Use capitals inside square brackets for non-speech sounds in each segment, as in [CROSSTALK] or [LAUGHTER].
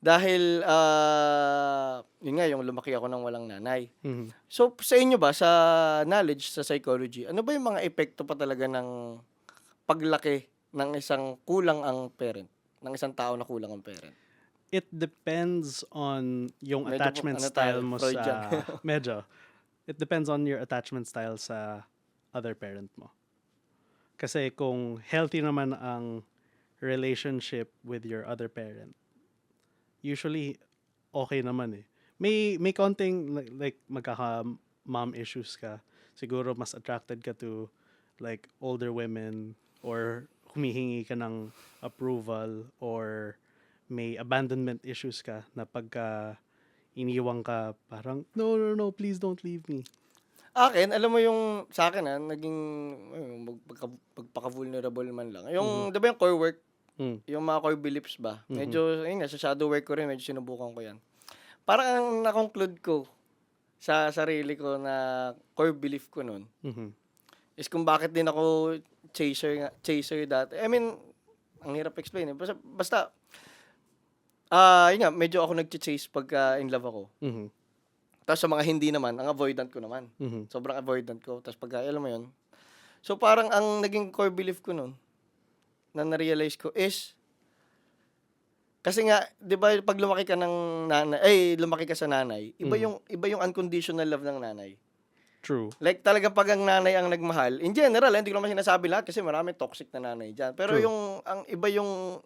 Dahil, ah, yun nga, yung lumaki ako ng walang nanay. Mhm. So, sa inyo ba, sa knowledge, sa psychology, ano ba yung mga epekto pa talaga ng paglaki ng isang kulang ang parent? Ng isang tao na kulang ang parent? It depends on yung Medyo po- attachment ano style tayo, mo Freudian. sa... [LAUGHS] medyo. It depends on your attachment style sa other parent mo. Kasi kung healthy naman ang relationship with your other parent, usually okay naman eh. May may konting like, like magkaka mom issues ka. Siguro mas attracted ka to like older women or humihingi ka ng approval or may abandonment issues ka na pagka iniwang ka parang no no no please don't leave me. Akin, alam mo yung sa akin ha, naging ayun, pagpaka-vulnerable man lang. Yung, di ba yung core work, Mm. yung mga core beliefs ba? Mhm. Medyo, yun nga, sa shadow work ko rin, medyo sinubukan ko yan. Parang ang na-conclude ko sa sarili ko na core belief ko nun Mhm. is kung bakit din ako chaser nga, chaser dati. I mean, ang hirap explain eh. Basta, basta ah, yun nga, medyo ako nag-chase pagka in love ako. Mhm. Tapos sa mga hindi naman, ang avoidant ko naman. Mhm. Sobrang avoidant ko. Tapos pagka, alam mo yun. So parang ang naging core belief ko nun, na na-realize ko is, kasi nga, di ba, pag lumaki ka ng nanay, ay, lumaki ka sa nanay, iba Mhm. yung, iba yung unconditional love ng nanay. True. Like talaga pag ang nanay ang nagmahal, in general, hindi ko naman sinasabi lahat kasi marami toxic na nanay dyan. Pero True. yung, ang iba yung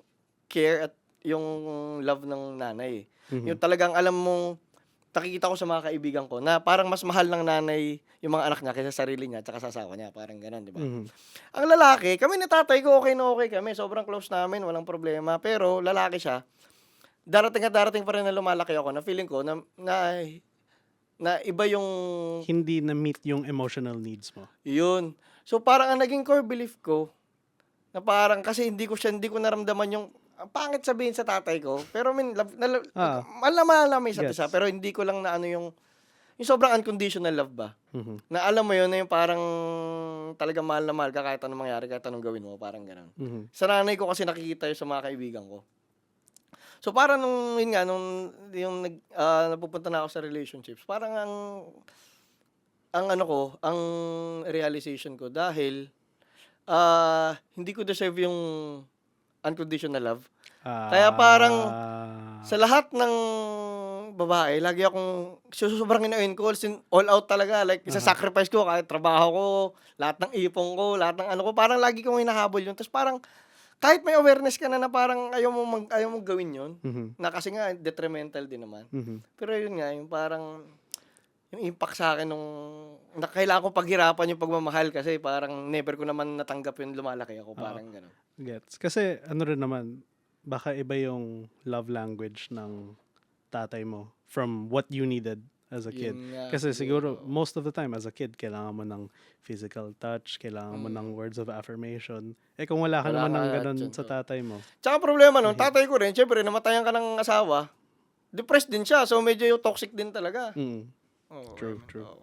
care at yung love ng nanay. Mhm. Yung talagang alam mong, nakikita ko sa mga kaibigan ko, na parang mas mahal ng nanay yung mga anak niya kaysa sarili niya at sa asawa niya. Parang ganun, di ba? Mhm. Ang lalaki, kami ni tatay ko, okay na okay kami. Sobrang close namin, walang problema. Pero lalaki siya, darating at darating pa rin na lumalaki ako na feeling ko na, na, na iba yung Hindi na meet yung emotional needs mo. yun. So parang ang naging core belief ko na parang kasi hindi ko siya hindi ko naramdaman yung ang pangit sabihin sa tatay ko. Pero I mean, love, na, love- Ah. mahal na mahal namin isa't Gets. isa. Pero hindi ko lang na ano yung yung sobrang unconditional love ba? Mhm. Na alam mo yun na yung parang talagang mahal na mahal ka kahit anong mangyari, kahit anong gawin mo. Parang ganun. Mhm. Sa nanay ko kasi nakikita yun sa mga kaibigan ko. So parang nung, yun nga, nung yung nag, ah, napupunta na ako sa relationships, parang ang, ang ano ko, ang realization ko, dahil, ah, hindi ko deserve yung unconditional love. Kaya parang Ah. Sa lahat ng babae, lagi akong susobrang in ko, all out talaga. Like, isa-sacrifice ko kahit trabaho ko, lahat ng ipon ko, lahat ng ano ko. Parang lagi kong hinahabol yun. Tapos parang, kahit may awareness ka na na parang ayaw mo, mag, ayaw mo gawin yun, Mhm. na kasi nga detrimental din naman. Mhm. Pero yun nga, yung parang, yung impact sa akin nung, na kailangan ko paghirapan yung pagmamahal kasi parang never ko naman natanggap yun, lumalaki ako, parang gano'n. Gets. Kasi ano rin naman, baka iba yung love language ng tatay mo from what you needed as a kid. Yun nga, Kasi siguro, most of the time as a kid, kailangan mo ng physical touch, kailangan mo ng words of affirmation. Eh kung wala ka Mm. Wala naman ng ganun sa tatay mo. Tsaka problema nun, tatay ko rin, syempre, namatayan ka ng asawa, depressed din siya, so medyo yung toxic din talaga. Mm. Oo. True, true. Oo.